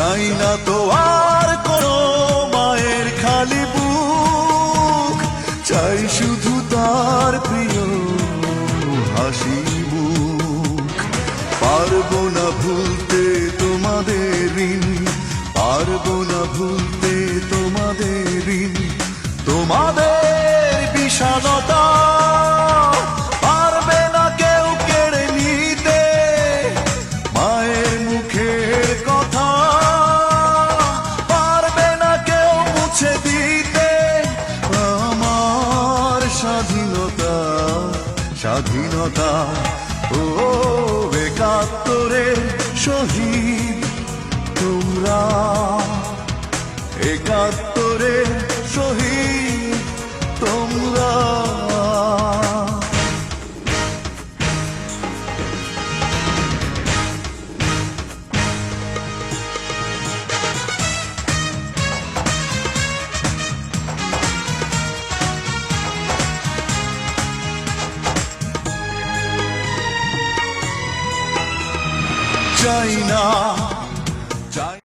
চাই না তো আর কোনো মায়ের খালি বুক। চাই শুধু তার প্রিয় হাসি মুখ পারব না ভুলতে তোমাদের ঋণ। পারব না ভুলতে তোমাদের তোমাদের বিষাদতা স্বাধীনতা। ও একাত্তরে শহীদ তোমরা। একাত্তরে শহীদ চাই না।